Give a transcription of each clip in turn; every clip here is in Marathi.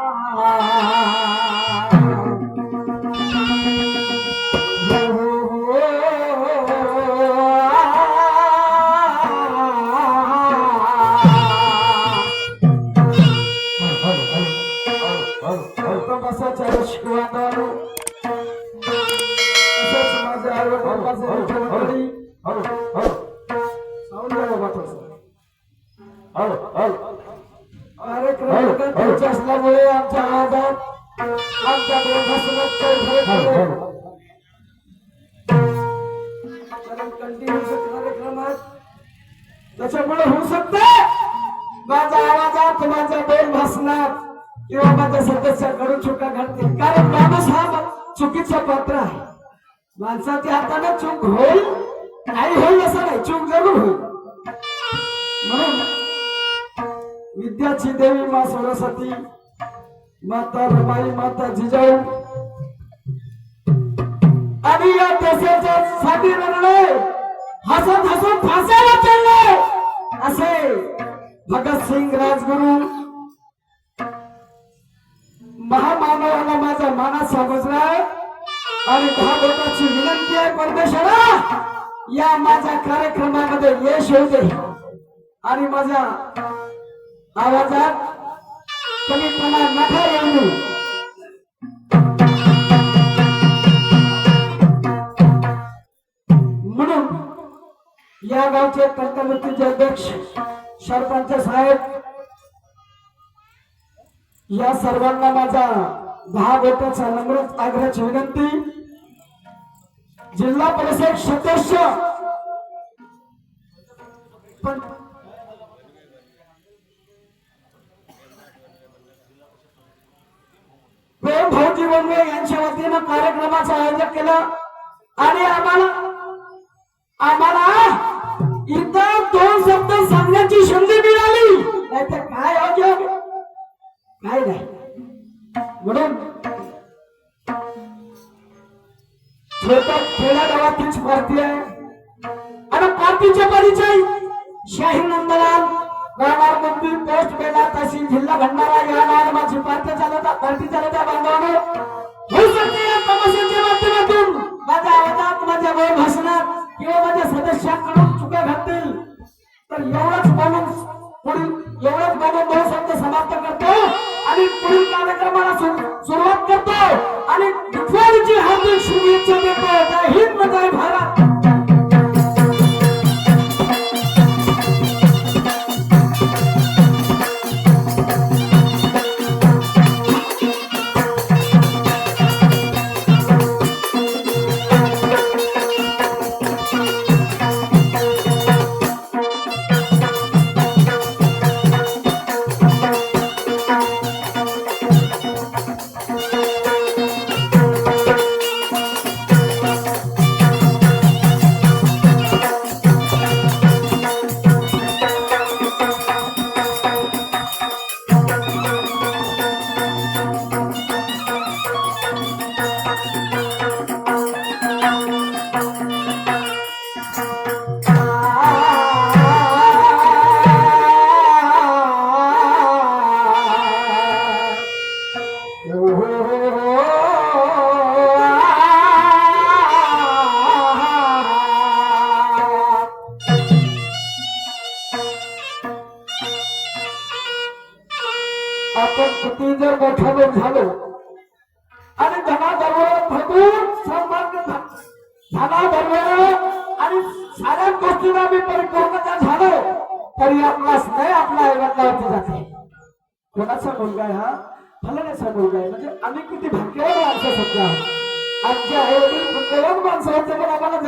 Ah. होईल चूक जरूर होईल म्हणून विद्याची देवी मा सरस्वती माता रमाई माता जिजाऊ आणि या देशाच्या साठी रडले हसत हसत फासायला चालले. असे भगतसिंग राजगुरू महामानवाला माझा मानस समजला. आणि दहा बोटाची विनंती आहे परमेश्वरा या माझ्या कार्यक्रमामध्ये यश होऊ दे. आणि माझ्या आवाजात कमीपणा नका येऊ. म्हणून या गावचे पंचमूर्तीचे अध्यक्ष सरपंच साहेब या सर्वांना माझा दहा बोटाचा नम्र आग्रहाची विनंती. जिल्हा परिषद सदस्य. पण प्रेम भाऊजी वनवे यांच्या वतीनं कार्यक्रमाचं आयोजन केलं. आणि आम्हाला आम्हाला इथं दोन शब्द सांगण्याची संधी मिळाली. नाहीतर काय योग्य? काय नाही. म्हणून छोट्या गावातीच पार्टी आहे. आणि पार्टीचे परिचय शाही नंदलाल राहणार मंदिर पोस्ट बेला तहसील जिल्हा भंडारा या नावाने माझी पार्टी चालवता पार्टी चालवता बांधवानो. होऊ शकते या तमाशाच्या माध्यमातून. माझ्या आवाजात माझ्या वय भाषणात किंवा माझ्या सदस्यांकडून चुका घडतील. तर एवढंच बोलून पुढील एवढंच बोलून दोन शब्द समाप्त करतो आणि पुढील कार्यक्रमाला सुरुवात करतो. আমার যে হাতে শুভেচ্ছা দেবো জয় হিন্দ জয় ভারত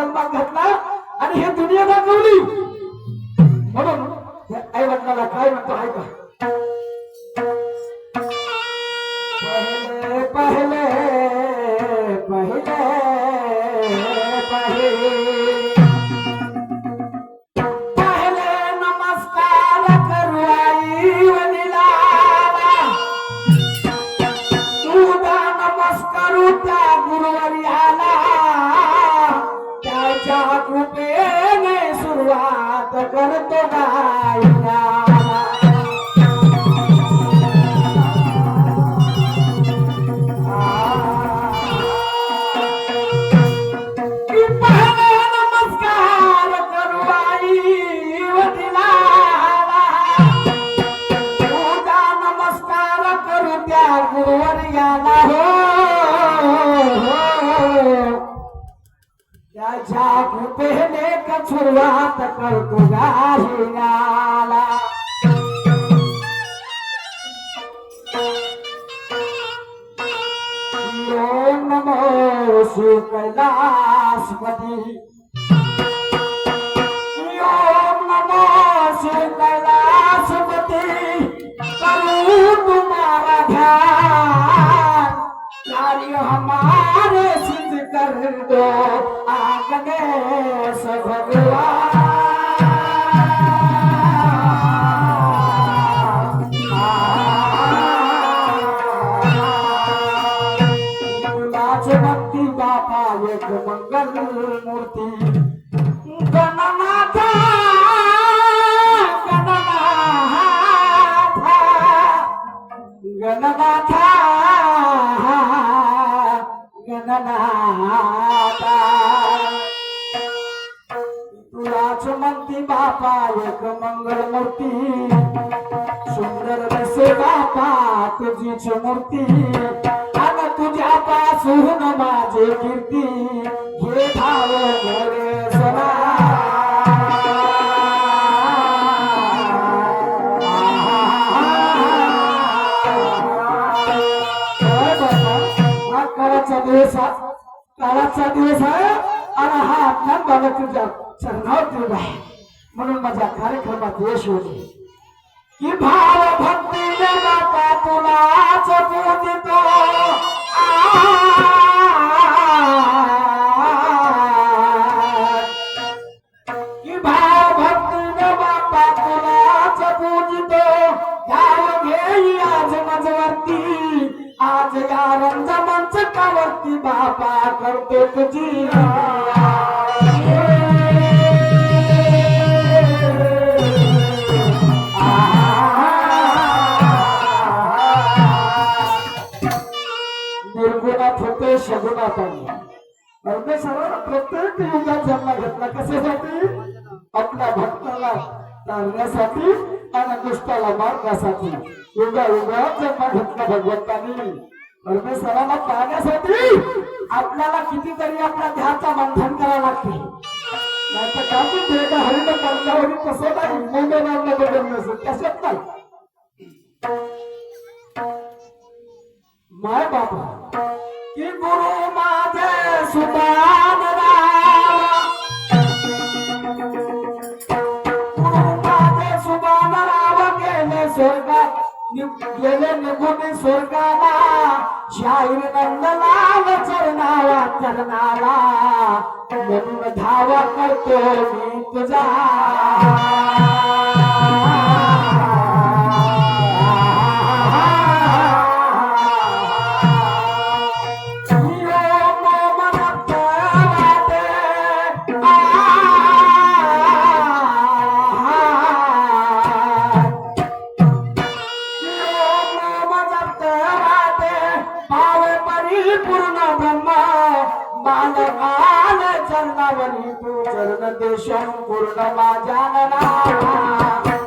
जन्मात घातला आणि हे दुनिया दाखवली गुरुवर्याला हो, हो, हो. त्याच्या कृपेने कचुरवात करतो गाहिराला ओम नमो श्री कैलासपती ओम नमो श्री कैलासपति करूँ तुम्हारा हमारे सिद्ध कर दो आगने भगवान भक्ती बापा एक मंगल मूर्ती एक deixa कितीतरी आपल्या ध्यानचा बंधन करावं लागते. नाही तर कापून ते का हरिण पंचावरी कसं नाही मुंबईला बदल नसेल कशात नाही. माय बाबा की गुरु माझे सुदान गुरु माझे सुदान राव गेले स्वर्गात. गेले निघून स्वर्गाला. शाहीर नंदलाल चरणावा चरणाला. धावा करतो मी तुझा. पूर्ण ब्रह्म बालकाल चरणावरी तू. चरण देश पूर्ण माझ्या रामा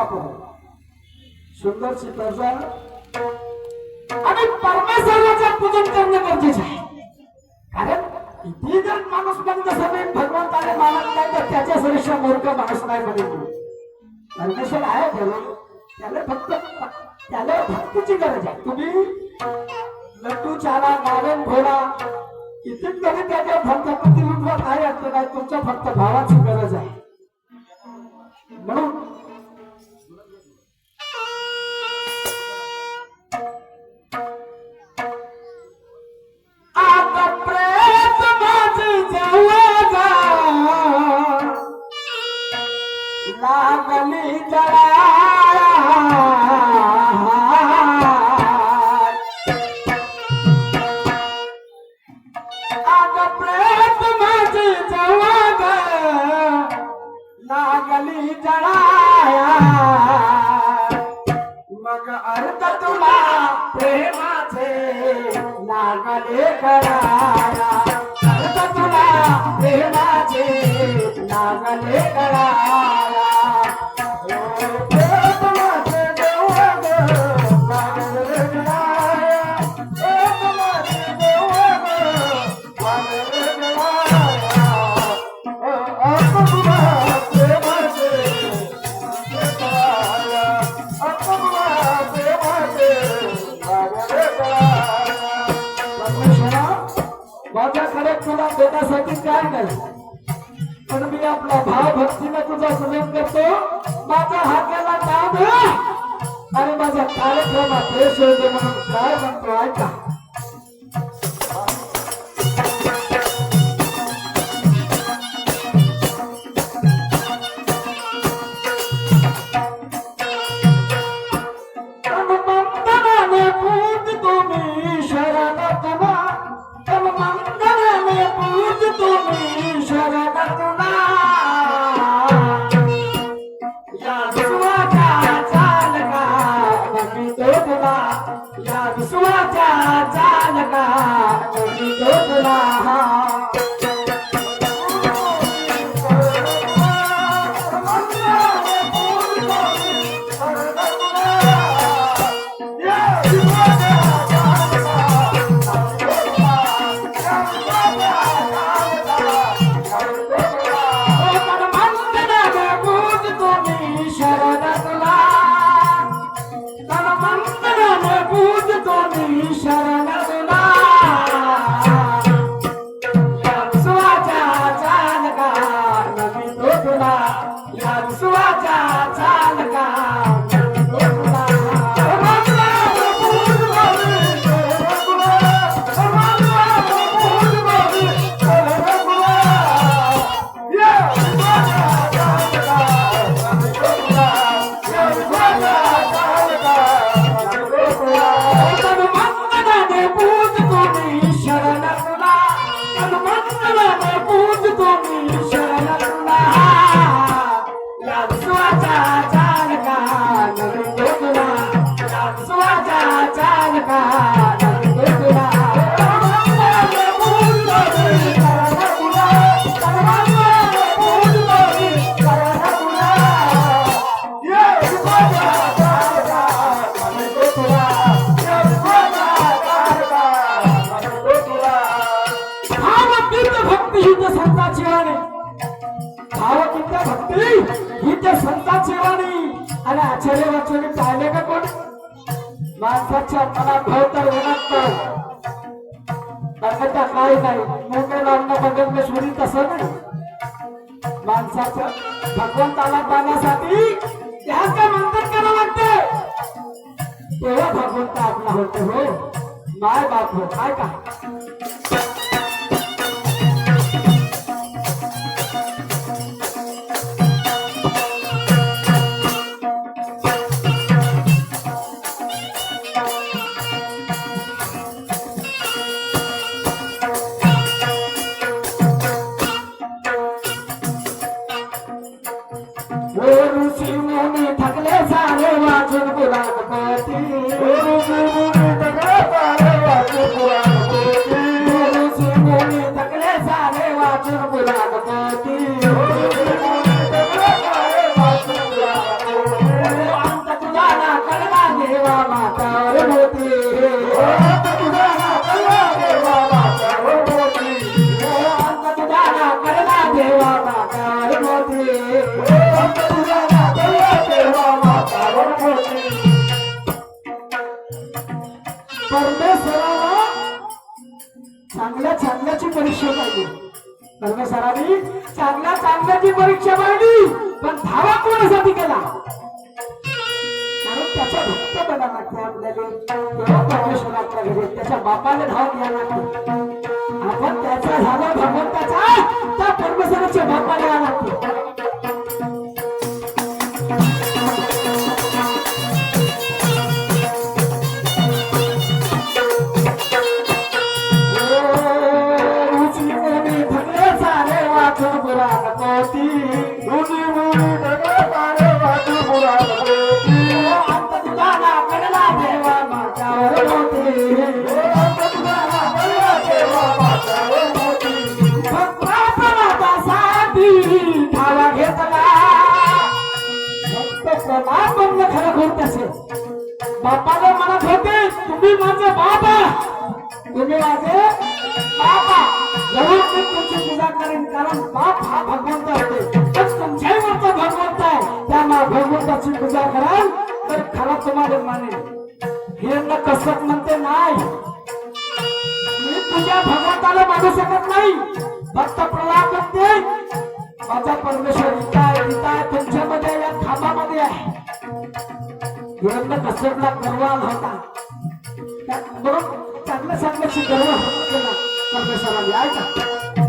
काय सुंदर चित्राचा आणि परमेश्वराचं पूजन करणं गरजेचं आहे. कारण किती जर माणूस बंद समेत भगवंताने मानत नाही तर त्याच्या सुरक्षा मूर्ख माणूस नाही बनेल परमेश्वर आहे त्याला. त्याला फक्त त्याला भक्तीची गरज आहे. तुम्ही लड्डू चारा गावन घोडा किती तरी त्याच्या भक्तपती रूपात आहे असं नाही तुमच्या फक्त भावाची गरज आहे. म्हणून पण मी आपला भाव भक्तीनं तुझा सजन करतो. माझा हाकेला नाद आणि माझा कार्यक्रम म्हणून काय म्हणतो ऐका. माणसाचं भगवंताला पाहण्यासाठी जास्त मंत्र करावं लागते तेव्हा भगवंत आपला होतो हो. माय बाप हो काय का? सरांनी चांगल्या चांगल्याची परीक्षा मांडली पण धावा कोणासाठी केला? कारण त्याच्या भक्त बघा लागते आपल्याला तेव्हा परमेश्वरातला त्याच्या बापाने धाव घ्यायला लागतो आपण त्याचा झाला भगवंताचा त्या परमेश्वराच्या बापाला लागतो बाप होते. तुम्ही माझे बाबा. तुम्ही माझे बाबा. जरूर मी तुमची पूजा करेन कारण बाप हा भगवंत होते तर तुमच्याही वरचा भगवंत आहे. त्या भगवंताची पूजा कराल तर खरा तुम्हाला मानेल हिरण्य कसत म्हणते नाही. मी तुझ्या भगवंताला मागू शकत नाही. फक्त प्रल्हाद म्हणते माझा परमेश्वर इथं आहे इथं आहे तुमच्यामध्ये या थांबामध्ये आहे. विरंद कसरला परवाल होता बरोबर चांगलं चांगलं शिकवलं परमेश्वराने ऐका.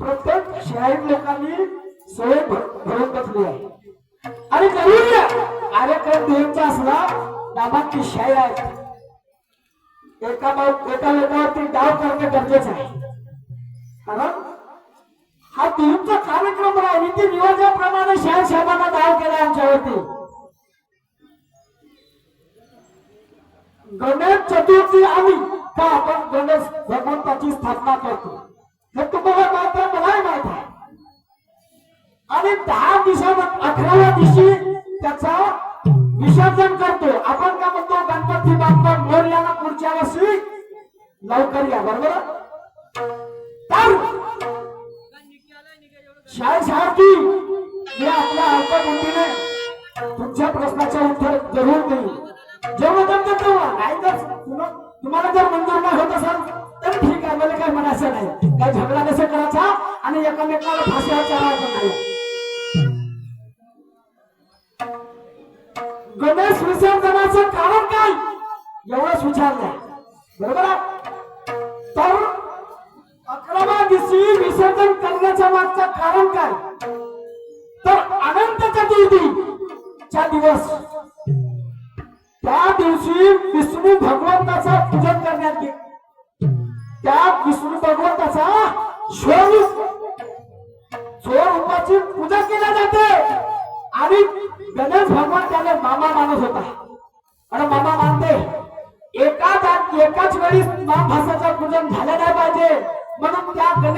प्रत्येक शाहीर लोकांनी सवय भरून बसली आहे. आणि जरूर कार्यक्रम देऊचा असला नामांची शाहीर आहे. एका एका लोकांवरती डाव करणे गरजेचं आहे. कारण हा देऊचा कार्यक्रम आहे नीती नियोजनाप्रमाणे शाहीर साहेबांना डाव केला आमच्यावरती. गणेश चतुर्थी आली का आपण गणेश भगवंताची स्थापना करतो? हे तुम्हाला माहीत आहे मलाही माहीत आहे. आणि दहा दिवसात अकराव्या दिवशी त्याचा विसर्जन करतो. आपण काय म्हणतो? गणपती बाप्पा मोरल्याला पुढच्या वर्षी लवकर या बरोबर? तर शाळेसारखी मी आपल्या अल्पबुद्धीने तुमच्या प्रश्नाचं उत्तर जरूर देईल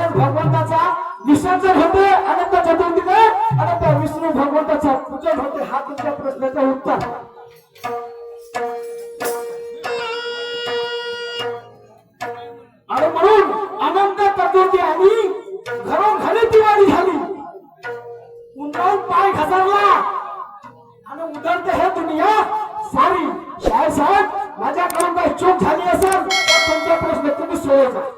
म्हणून भगवंताचा विसर्जन होते अनंत चतुर्थीने आणि त्या विष्णू भगवंताचा पूजन होते हा तुमच्या प्रश्नाचं उत्तर. आणि म्हणून अनंत चतुर्थी आणि घरोघरी दिवाळी झाली. उन्हाळून पाय घसरला. आणि उदरते हे दुनिया सारी. शाळेसाहेब माझ्याकडून काही चूक झाली असेल तर तुमचा प्रश्न तुम्ही सोडवता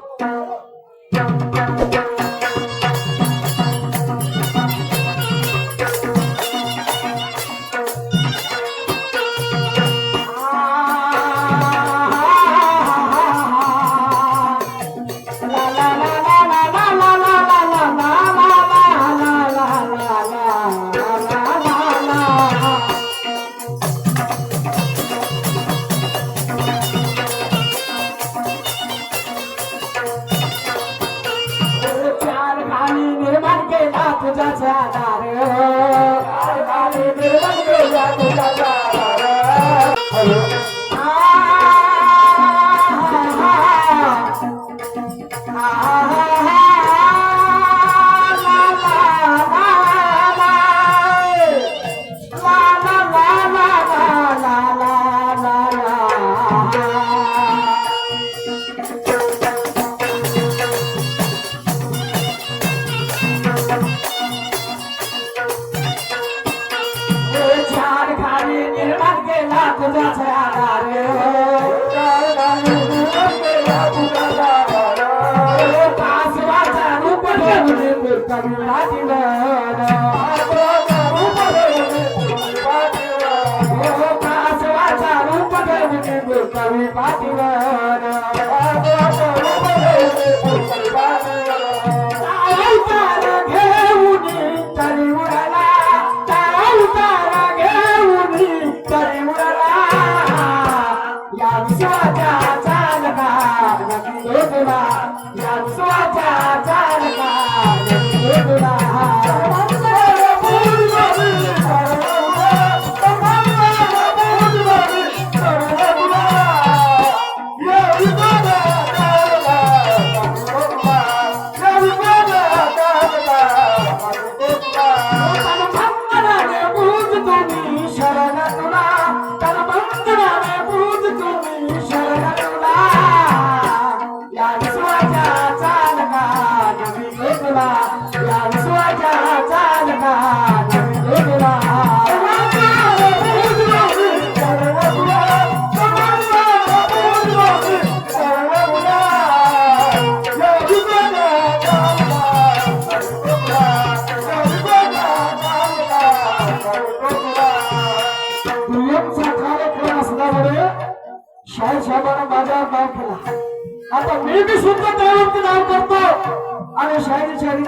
कवि راتين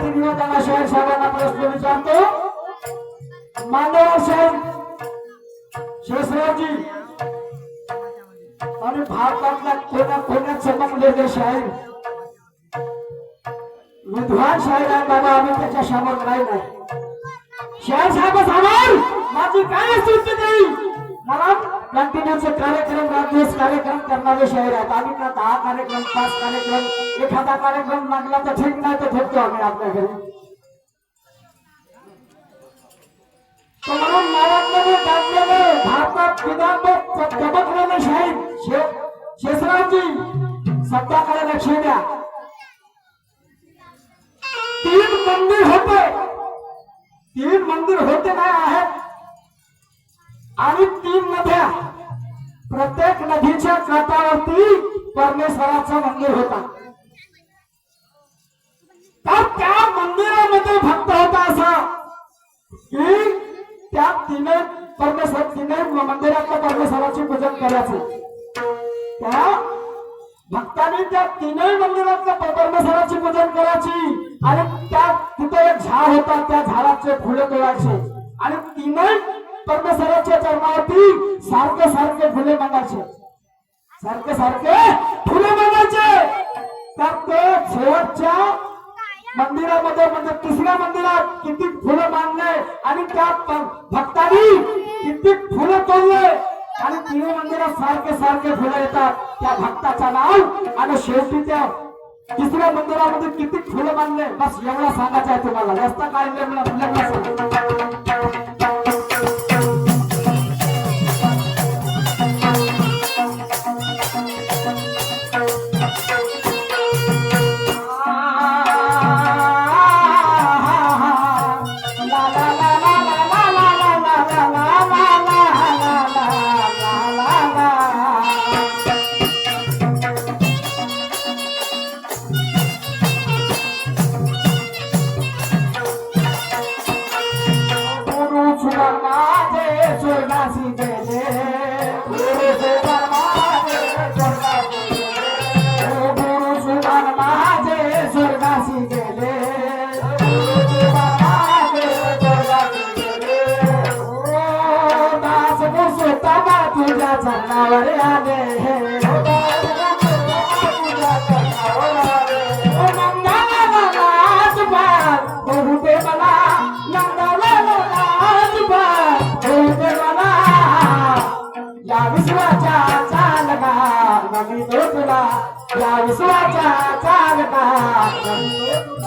शाहीच्या रीती निवादाला शाहीर साहेबांना प्रश्न विचारतो मानव साहेब शेषरावजी आणि भारतातल्या कोण्या कोण्यात चमकलेले शाहीर विद्वान शाहीर आहे बाबा आम्ही त्याच्यासमोर नाही नाही शाहीर साहेब समोर माझी काय स्तुती नाही मला कंटिन्यूचे कार्यक्रम रात दिवस कार्यक्रम करणारे शाहीर का दहा कार्यक्रम पाच कार्यक्रम एखादा कार्यक्रम लागला तर ठीक नाही तर ठेवतो आम्ही आपल्या घरी? तीन मंदिर होते। तीन मंदिर होते नाही आहेत आणि तीन नद्या. प्रत्येक नदीच्या काठावरती परमेश्वराचं मंदिर होता. तर त्या मंदिरामध्ये भक्त होता असा की त्या तिने परमेश्वर तिने मंदिरातल्या परमेश्वराची पूजन करायचे. त्या भक्तांनी त्या तीनही मंदिरातल्या परमेश्वराची पूजन करायची आणि त्या तिथे एक झाड होता त्या झाडाचे फुले तोडायचे. आणि तीनही परमेश्वराच्या चरणावरती सारखे सारखे फुले मागायचे. सारखे सारखे फुले मागायचे. तर ते शेवटच्या मंदिरामध्ये म्हणजे दुसऱ्या मंदिरात किती फुलं मांडले आणि त्या भक्तांनी किती फुलं तोडले. आणि तिन्ही मंदिरात सारखे सारखे फुलं येतात. त्या भक्ताचं नाव आणि शेवटी त्या तिसऱ्या मंदिरामध्ये किती फुलं बांधले बस एवढं सांगायचं आहे तुम्हाला. जास्त काय लग्न तुला या विश्वाच्या चालता.